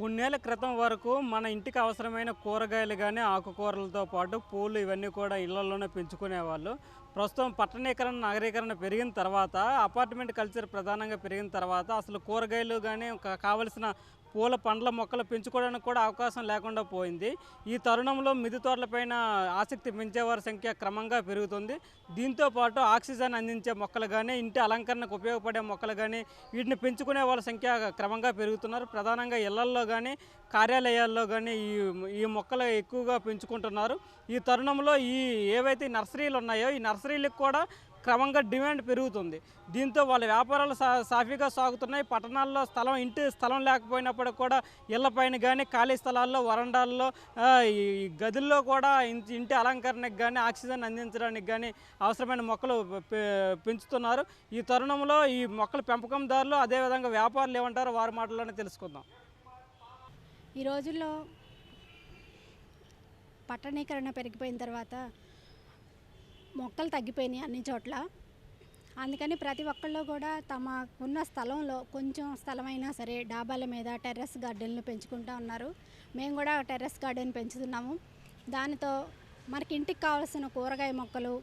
కొన్నేళ్ళ క్రితం వరకు మన ఇంటికి అవసరమైన కూరగాయలు కానీ ఆకుకూరలతో పాటు పూలు ఇవన్నీ కూడా ఇళ్ళలోనే పెంచుకునేవాళ్ళు. ప్రస్తుతం పట్టణీకరణ నగరీకరణ పెరిగిన తర్వాత అపార్ట్మెంట్ కల్చర్ ప్రధానంగా పెరిగిన తర్వాత అసలు కూరగాయలు కానీ కావలసిన పూల పండ్ల మొక్కలు పెంచుకోవడానికి కూడా అవకాశం లేకుండా పోయింది. ఈ తరుణంలో మిది తోటలపైన ఆసక్తి పెంచేవారి సంఖ్య క్రమంగా పెరుగుతుంది. దీంతో పాటు ఆక్సిజన్ అందించే మొక్కలు కానీ ఇంటి అలంకరణకు ఉపయోగపడే మొక్కలు కానీ వీటిని పెంచుకునే వాళ్ళ సంఖ్య క్రమంగా పెరుగుతున్నారు. ప్రధానంగా ఇళ్ళల్లో కానీ కార్యాలయాల్లో కానీ ఈ ఈ మొక్కలు ఎక్కువగా పెంచుకుంటున్నారు. ఈ తరుణంలో ఈ ఏవైతే నర్సరీలు ఉన్నాయో ఈ నర్సరీలకు కూడా క్రమంగా డిమాండ్ పెరుగుతుంది. దీంతో వాళ్ళ వ్యాపారాలు సా సాఫీగా సాగుతున్నాయి. పట్టణాల్లో స్థలం ఇంటి స్థలం లేకపోయినప్పుడు కూడా ఇళ్ళపైన కానీ ఖాళీ స్థలాల్లో వరండాల్లో ఈ గదుల్లో కూడా ఇంటి ఇంటి అలంకరణకు కానీ ఆక్సిజన్ అందించడానికి కానీ అవసరమైన మొక్కలు పె- పెంచుతున్నారు. ఈ తరుణంలో ఈ మొక్కల పెంపకందారులు అదేవిధంగా వ్యాపారులు ఏమంటారో వారి మాటల్లోనే తెలుసుకుందాం. ఈ రోజుల్లో పట్టణీకరణ పెరిగిపోయిన తర్వాత మొక్కలు తగ్గిపోయినాయి అన్ని చోట్ల. అందుకని ప్రతి ఒక్కళ్ళు కూడా తమ ఉన్న స్థలంలో కొంచెం స్థలమైనా సరే డాబాల మీద టెర్రస్ గార్డెన్లు పెంచుకుంటూ ఉన్నారు. మేము కూడా టెర్రస్ గార్డెన్ పెంచుతున్నాము. దానితో మనకి ఇంటికి కావాల్సిన కూరగాయ మొక్కలు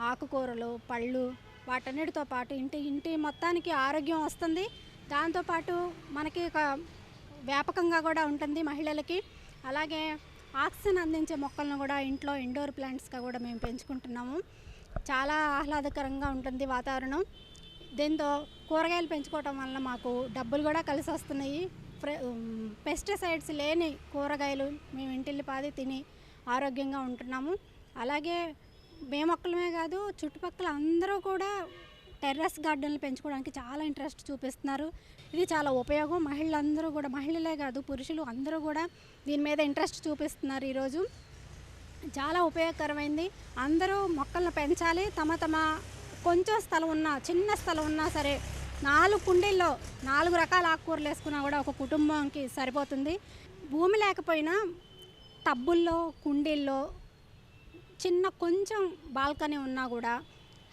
ఆకుకూరలు పళ్ళు వాటన్నిటితో పాటు ఇంటి ఇంటి మొత్తానికి ఆరోగ్యం వస్తుంది. దాంతోపాటు మనకి ఒక వ్యాపకంగా కూడా ఉంటుంది మహిళలకి. అలాగే ఆక్సిజన్ అందించే మొక్కలను కూడా ఇంట్లో ఇండోర్ ప్లాంట్స్గా కూడా మేము పెంచుకుంటున్నాము. చాలా ఆహ్లాదకరంగా ఉంటుంది వాతావరణం. దీంతో కూరగాయలు పెంచుకోవటం వల్ల మాకు డబ్బులు కూడా కలిసి వస్తున్నాయి. పెస్టిసైడ్స్ లేని కూరగాయలు మేము ఇంటిల్లిపాది తిని ఆరోగ్యంగా ఉంటున్నాము. అలాగే మేము ఒక్కలమే కాదు చుట్టుపక్కల అందరూ కూడా టెర్రస్ గార్డెన్లు పెంచుకోవడానికి చాలా ఇంట్రెస్ట్ చూపిస్తున్నారు. ఇది చాలా ఉపయోగం. మహిళలందరూ కూడా మహిళలే కాదు పురుషులు అందరూ కూడా దీని మీద ఇంట్రెస్ట్ చూపిస్తున్నారు ఈరోజు. చాలా ఉపయోగకరమైంది. అందరూ మొక్కలను పెంచాలి. తమ తమ కొంచెం స్థలం ఉన్నా చిన్న స్థలం ఉన్నా సరే నాలుగు కుండీల్లో నాలుగు రకాల ఆకుకూరలు వేసుకున్నా కూడా ఒక కుటుంబానికి సరిపోతుంది. భూమి లేకపోయినా టబ్బుల్లో కుండీల్లో చిన్న కొంచెం బాల్కనీ ఉన్నా కూడా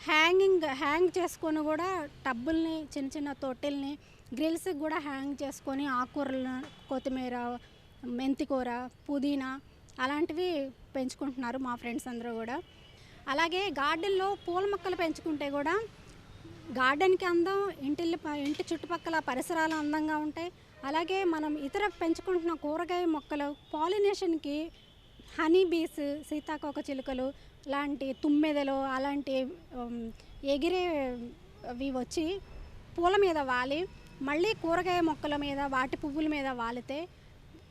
హ్యాంగింగ్ హ్యాంగ్ చేసుకొని కూడా టబ్బుల్ని చిన్న చిన్న తొట్టెల్ని గ్రిల్స్కి కూడా హ్యాంగ్ చేసుకొని ఆకుకూరలు కొత్తిమీర మెంతికూర పుదీనా అలాంటివి పెంచుకుంటున్నారు మా ఫ్రెండ్స్ అందరూ కూడా. అలాగే గార్డెన్లో పూల మొక్కలు పెంచుకుంటే కూడా గార్డెన్కి అందం ఇంటి ఇంటి చుట్టుపక్కల పరిసరాలు అందంగా ఉంటాయి. అలాగే మనం ఇతర పెంచుకుంటున్న కూరగాయ మొక్కలు పాలినేషన్కి హనీ బీస్ సీతాకోక చిలుకలు లాంటి తుమ్మెదలు అలాంటి ఎగిరేవి ఎగిరే అవి వచ్చి పూల మీద వాలి మళ్ళీ కూరగాయ మొక్కల మీద వాటి పువ్వుల మీద వాలితే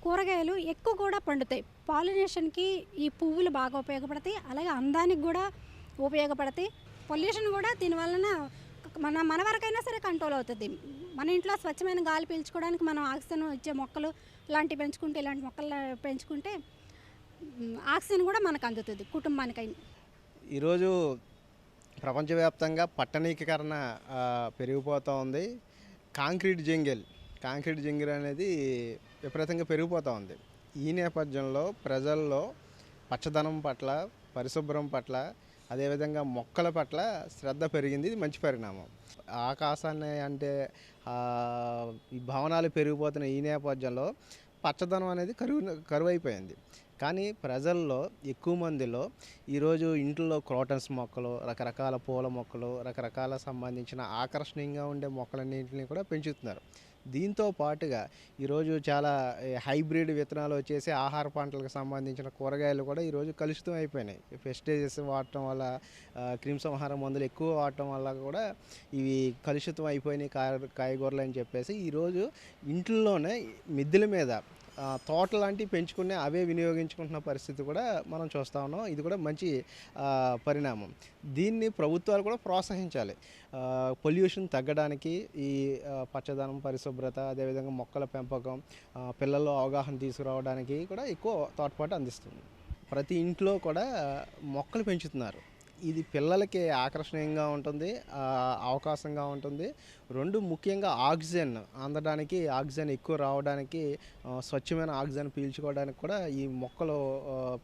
కూరగాయలు ఎక్కువ కూడా పండుతాయి. పాలినేషన్కి ఈ పువ్వులు బాగా ఉపయోగపడతాయి. అలాగే అందానికి కూడా ఉపయోగపడతాయి. పొల్యూషన్ కూడా దీనివలన మన మన వరకైనా సరే కంట్రోల్ అవుతుంది. మన ఇంట్లో స్వచ్ఛమైన గాలి పీల్చుకోవడానికి మనం ఆక్సిజన్ ఇచ్చే మొక్కలు లాంటివి పెంచుకుంటే ఇలాంటి మొక్కలు పెంచుకుంటే ఆక్సిజన్ కూడా మనకు అందుతుంది కుటుంబానికైనా. ఈరోజు ప్రపంచవ్యాప్తంగా పట్టణీకరణ పెరిగిపోతూ ఉంది. కాంక్రీట్ జంగిల్ కాంక్రీట్ జంగిల్ అనేది విపరీతంగా పెరిగిపోతూ ఉంది. ఈ నేపథ్యంలో ప్రజల్లో పచ్చదనం పట్ల పరిశుభ్రం పట్ల అదేవిధంగా మొక్కల పట్ల శ్రద్ధ పెరిగింది. ఇది మంచి పరిణామం. ఆకాశాన్ని అంటే ఈ భవనాలు పెరిగిపోతున్న ఈ నేపథ్యంలో పచ్చదనం అనేది కరువు కరువైపోయింది. కానీ ప్రజల్లో ఎక్కువ మందిలో ఈరోజు ఇంట్లో క్రోటన్స్ మొక్కలు రకరకాల పూల మొక్కలు రకరకాల సంబంధించిన ఆకర్షణీయంగా ఉండే మొక్కలన్నింటినీ కూడా పెంచుతున్నారు. దీంతో పాటుగా ఈరోజు చాలా హైబ్రిడ్ విత్తనాలు వచ్చేసి ఆహార పంటలకు సంబంధించిన కూరగాయలు కూడా ఈరోజు కలుషితం అయిపోయినాయి. పెస్టిసైడ్స్ వాడటం వల్ల క్రిమిసంహార మందులు ఎక్కువ వాడటం వల్ల కూడా ఇవి కలుషితం అయిపోయినాయి కాయ కాయగూరలు అని చెప్పేసి ఈరోజు ఇంట్లోనే మిద్దెల మీద తోట లాంటివి పెంచుకునే అవే వినియోగించుకుంటున్న పరిస్థితి కూడా మనం చూస్తూ ఉన్నాం. ఇది కూడా మంచి పరిణామం. దీన్ని ప్రభుత్వాలు కూడా ప్రోత్సహించాలి. పొల్యూషన్ తగ్గడానికి ఈ పచ్చదనం పరిశుభ్రత అదేవిధంగా మొక్కల పెంపకం పిల్లల్లో అవగాహన తీసుకురావడానికి కూడా ఎక్కువ తోడ్పాటు అందిస్తుంది. ప్రతి ఇంట్లో కూడా మొక్కలు పెంచుతున్నారు. ఇది పిల్లలకి ఆకర్షణీయంగా ఉంటుంది అవకాశంగా ఉంటుంది. రెండు ముఖ్యంగా ఆక్సిజన్ అందడానికి ఆక్సిజన్ ఎక్కువ రావడానికి స్వచ్ఛమైన ఆక్సిజన్ పీల్చుకోవడానికి కూడా ఈ మొక్కలు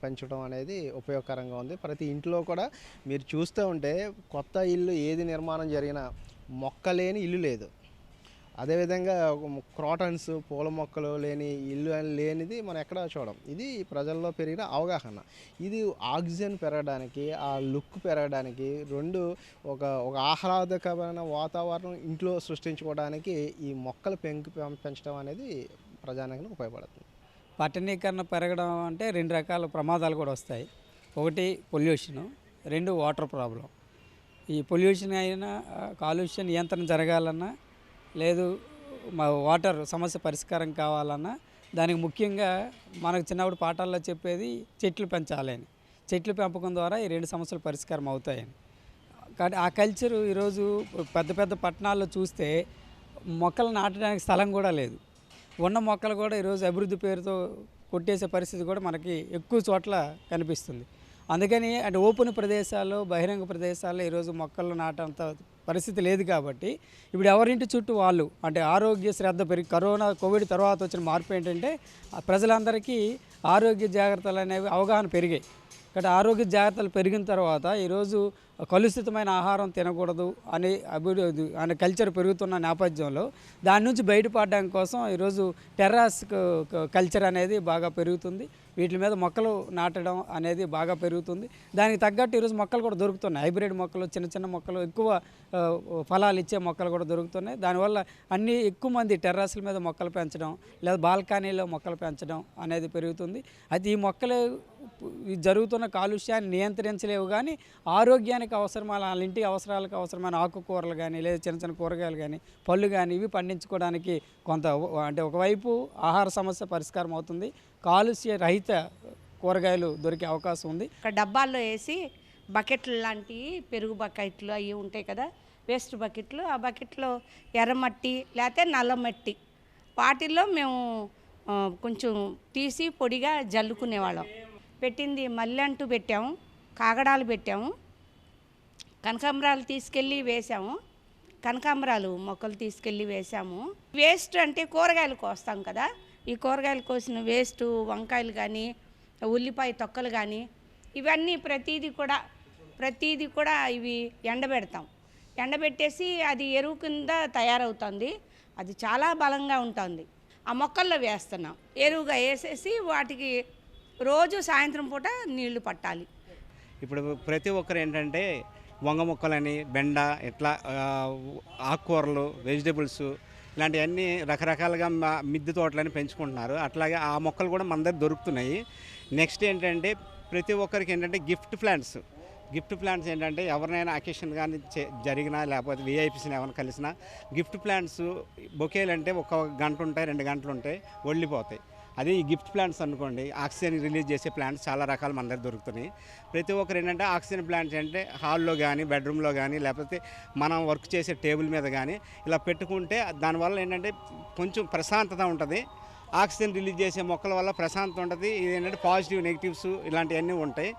పెంచడం అనేది ఉపయోగకరంగా ఉంది. ప్రతి ఇంట్లో కూడా మీరు చూస్తూ ఉంటే కొత్త ఇల్లు ఏది నిర్మాణం జరిగినా మొక్క లేని ఇల్లు లేదు. అదేవిధంగా క్రాటన్స్ పూల మొక్కలు లేని ఇల్లు అని లేనిది మనం ఎక్కడ చూడం. ఇది ప్రజల్లో పెరిగిన అవగాహన. ఇది ఆక్సిజన్ పెరగడానికి ఆ లుక్ పెరగడానికి రెండు ఒక ఒక ఆహ్లాదకరమైన వాతావరణం ఇంట్లో సృష్టించుకోవడానికి ఈ మొక్కలు పెంకు పెంచడం అనేది ప్రజానికి ఉపయోగపడుతుంది. పట్టణీకరణ పెరగడం అంటే రెండు రకాల ప్రమాదాలు కూడా వస్తాయి. ఒకటి పొల్యూషను రెండు వాటర్ ప్రాబ్లం. ఈ పొల్యూషన్ అయినా కాలుష్య నియంత్రణ జరగాలన్నా లేదు మా వాటర్ సమస్య పరిష్కారం కావాలన్నా దానికి ముఖ్యంగా మనకు చిన్నప్పుడు పాఠాల్లో చెప్పేది చెట్లు పెంచాలని చెట్లు పెంపకం ద్వారా ఈ రెండు సమస్యలు పరిష్కారం అవుతాయని. కానీ ఆ కల్చర్ ఈరోజు పెద్ద పెద్ద పట్టణాల్లో చూస్తే మొక్కలు నాటడానికి స్థలం కూడా లేదు. ఉన్న మొక్కలు కూడా ఈరోజు అభివృద్ధి పేరుతో కొట్టేసే పరిస్థితి కూడా మనకి ఎక్కువ చోట్ల కనిపిస్తుంది. అందుకని అంటే ఓపెన్ ప్రదేశాల్లో బహిరంగ ప్రదేశాల్లో ఈరోజు మొక్కలు నాటంత పరిస్థితి లేదు కాబట్టి ఇప్పుడు ఎవరింటి చుట్టూ వాళ్ళు అంటే ఆరోగ్య శ్రద్ధ పెరిగి కరోనా కోవిడ్ తర్వాత వచ్చిన మార్పు ఏంటంటే ప్రజలందరికీ ఆరోగ్య జాగ్రత్తలు అనేవి అవగాహన పెరిగాయి. కాబట్టి ఆరోగ్య జాగ్రత్తలు పెరిగిన తర్వాత ఈరోజు కలుషితమైన ఆహారం తినకూడదు అనే అభివృద్ధి అనే కల్చర్ పెరుగుతున్న నేపథ్యంలో దాని నుంచి బయటపడడం కోసం ఈరోజు టెర్రాస్ కల్చర్ అనేది బాగా పెరుగుతుంది. వీటి మీద మొక్కలు నాటడం అనేది బాగా పెరుగుతుంది. దానికి తగ్గట్టు ఈరోజు మొక్కలు కూడా దొరుకుతున్నాయి. హైబ్రిడ్ మొక్కలు చిన్న చిన్న మొక్కలు ఎక్కువ ఫలాలు ఇచ్చే మొక్కలు కూడా దొరుకుతున్నాయి. దానివల్ల అన్ని ఎక్కువ మంది టెర్రస్ల మీద మొక్కలు పెంచడం లేదా బాల్కనీలో మొక్కలు పెంచడం అనేది పెరుగుతుంది. అది ఈ మొక్కలు జరుగుతున్న కాలుష్యాన్ని నియంత్రించలేవు కానీ ఆరోగ్యానికి అవసరమైన వాళ్ళ ఇంటి అవసరాలకు అవసరమైన ఆకుకూరలు కానీ లేదా చిన్న చిన్న కూరగాయలు కానీ పళ్ళు కానీ ఇవి పండించుకోవడానికి కొంత అంటే ఒకవైపు ఆహార సమస్య పరిష్కారం అవుతుంది. కాలుష్య రహిత కూరగాయలు దొరికే అవకాశం ఉంది. ఒక డబ్బాల్లో వేసి బకెట్లు లాంటివి పెరుగు బకెట్లు అవి ఉంటాయి కదా వేస్ట్ బకెట్లు ఆ బకెట్లో ఎర్రమట్టి లేకపోతే నల్లమట్టి వాటిల్లో మేము కొంచెం తీసి పొడిగా జల్లుకునేవాళ్ళం. పెట్టింది మల్లె అంటూ పెట్టాము కాగడాలు పెట్టాము కనకాంబరాలు తీసుకెళ్ళి వేసాము కనకాంబరాలు మొక్కలు తీసుకెళ్ళి వేసాము. వేస్ట్ అంటే కూరగాయలు కోస్తాం కదా ఈ కూరగాయలు కోసిన వేస్ట్ వంకాయలు కానీ ఉల్లిపాయ తొక్కలు కానీ ఇవన్నీ ప్రతీది కూడా ప్రతీది కూడా ఇవి ఎండబెడతాం. ఎండబెట్టేసి అది ఎరువు కింద తయారవుతుంది. అది చాలా బలంగా ఉంటుంది. ఆ మొక్కల్లో వేస్తున్నాం. ఎరువుగా వేసేసి వాటికి రోజు సాయంత్రం పూట నీళ్ళు పట్టాలి. ఇప్పుడు ప్రతి ఒక్కరు ఏంటంటే వంగ మొక్కలని బెండ ఇట్లా ఆకుకూరలు వెజిటేబుల్స్ ఇలాంటివన్నీ రకరకాలుగా మా- మిద్దె తోటలని పెంచుకుంటున్నారు. అట్లాగే ఆ మొక్కలు కూడా మన దగ్గర దొరుకుతున్నాయి. నెక్స్ట్ ఏంటంటే ప్రతి ఒక్కరికి ఏంటంటే గిఫ్ట్ ప్లాంట్స్. గిఫ్ట్ ప్లాంట్స్ ఏంటంటే ఎవరినైనా అకేషన్ కానీ జరిగినా లేకపోతే విఐపీస్ని ఎవరిని కలిసినా గిఫ్ట్ ప్లాంట్స్ బొకేలు అంటే ఒక గంట ఉంటాయి రెండు గంటలు ఉంటాయి ఒళ్ళిపోతాయి అదే ఈ గిఫ్ట్ ప్లాంట్స్ అనుకోండి ఆక్సిజన్ రిలీజ్ చేసే ప్లాంట్స్ చాలా రకాలు మన దగ్గర దొరుకుతున్నాయి. ప్రతి ఒక్కరు ఏంటంటే ఆక్సిజన్ ప్లాంట్స్ అంటే హాల్లో కానీ బెడ్రూమ్లో కానీ లేకపోతే మనం వర్క్ చేసే టేబుల్ మీద కానీ ఇలా పెట్టుకుంటే దానివల్ల ఏంటంటే కొంచెం ప్రశాంతత ఉంటుంది. ఆక్సిజన్ రిలీజ్ చేసే మొక్కల వల్ల ప్రశాంతత ఉంటుంది. ఇది ఏంటంటే పాజిటివ్ నెగిటివ్స్ ఇలాంటివన్నీ ఉంటాయి.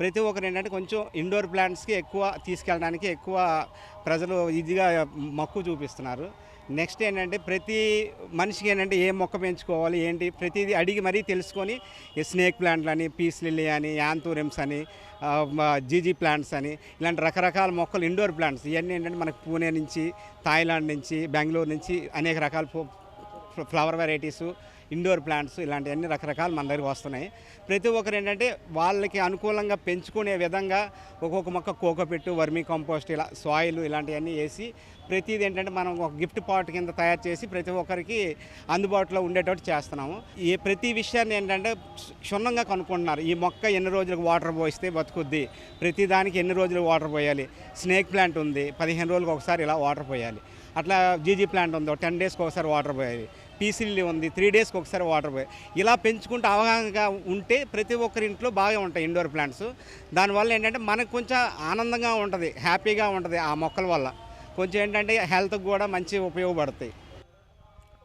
ప్రతి ఒక్కరు ఏంటంటే కొంచెం ఇండోర్ ప్లాంట్స్కి ఎక్కువ తీసుకెళ్ళడానికి ఎక్కువ ప్రజలు ఈజీగా మక్కువ చూపిస్తున్నారు. నెక్స్ట్ ఏంటంటే ప్రతి మనిషికి ఏంటంటే ఏ మొక్క పెంచుకోవాలి ఏంటి ప్రతిదీ అడిగి మరీ తెలుసుకొని స్నేక్ ప్లాంట్లు అని పీస్ లిల్లీ అని యాంతూరిమ్స్ అని జీజీ ప్లాంట్స్ అని ఇలాంటి రకరకాల మొక్కలు ఇండోర్ ప్లాంట్స్ ఇవన్నీ ఏంటంటే మనకు పూణే నుంచి థాయిలాండ్ నుంచి బెంగళూరు నుంచి అనేక రకాల ఫ్లవర్ వెరైటీస్ ఇండోర్ ప్లాంట్స్ ఇలాంటివన్నీ రకరకాలు మన దగ్గరికి వస్తున్నాయి. ప్రతి ఒక్కరు ఏంటంటే వాళ్ళకి అనుకూలంగా పెంచుకునే విధంగా ఒక్కొక్క మొక్క కోకోపెట్టు వర్మీ కంపోస్ట్ ఇలా సాయిల్ ఇలాంటివన్నీ వేసి ప్రతిది ఏంటంటే మనం ఒక గిఫ్ట్ పాట్ కింద తయారు చేసి ప్రతి ఒక్కరికి అందుబాటులో ఉండేటట్టు చేస్తున్నాము. ఈ ప్రతి విషయాన్ని ఏంటంటే క్షుణ్ణంగా కనుక్కుంటున్నారు. ఈ మొక్క ఎన్ని రోజులకు వాటర్ పోయిస్తే బతుకుద్ది? ప్రతి దానికి ఎన్ని రోజులు వాటర్ పోయాలి? స్నేక్ ప్లాంట్ ఉంది. పదిహేను రోజులకు ఒకసారి ఇలా వాటర్ పోయాలి. అట్లా జీజీ ప్లాంట్ ఉంది. టెన్ డేస్కి ఒకసారి వాటర్ పోయాలి. పీసీలు ఉంది త్రీ డేస్కి ఒకసారి వాటర్ పోయి. ఇలా పెంచుకుంటూ అవగాహనగా ఉంటే ప్రతి ఒక్కరి ఇంట్లో బాగా ఉంటాయి ఇండోర్ ప్లాంట్స్ దానివల్ల ఏంటంటే మనకు కొంచెం ఆనందంగా ఉంటుంది హ్యాపీగా ఉంటుంది ఆ మొక్కల వల్ల. కొంచెం ఏంటంటే హెల్త్కి కూడా మంచి ఉపయోగపడతాయి.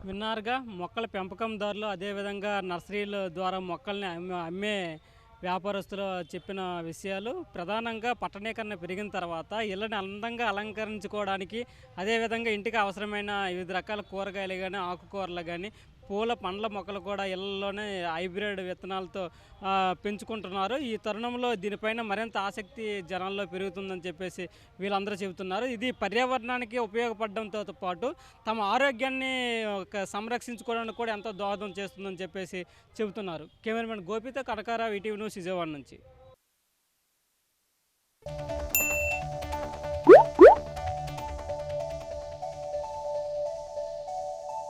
విన్నారుగా మొక్కల పెంపకందారులు అదేవిధంగా నర్సరీల ద్వారా మొక్కల్ని అమ్మే వ్యాపారస్తులు చెప్పిన విషయాలు ప్రధానంగా పట్టణీకరణ పెరిగిన తర్వాత ఇళ్ళని అందంగా అలంకరించుకోవడానికి అదేవిధంగా ఇంటికి అవసరమైన వివిధ రకాల కూరగాయలు కానీ ఆకుకూరలు కానీ పూల పండ్ల మొక్కలు కూడా ఇళ్ళలోనే హైబ్రిడ్ విత్తనాలతో పెంచుకుంటున్నారు. ఈ తరుణంలో దీనిపైన మరింత ఆసక్తి జనాల్లో పెరుగుతుందని చెప్పేసి వీళ్ళందరూ చెబుతున్నారు. ఇది పర్యావరణానికి ఉపయోగపడడంతో పాటు తమ ఆరోగ్యాన్ని సంరక్షించుకోవడానికి కూడా ఎంతో దోహదం చేస్తుందని చెప్పేసి చెబుతున్నారు. Cameraman Gopitha Kanakarao ETV news Vijayawada నుంచి.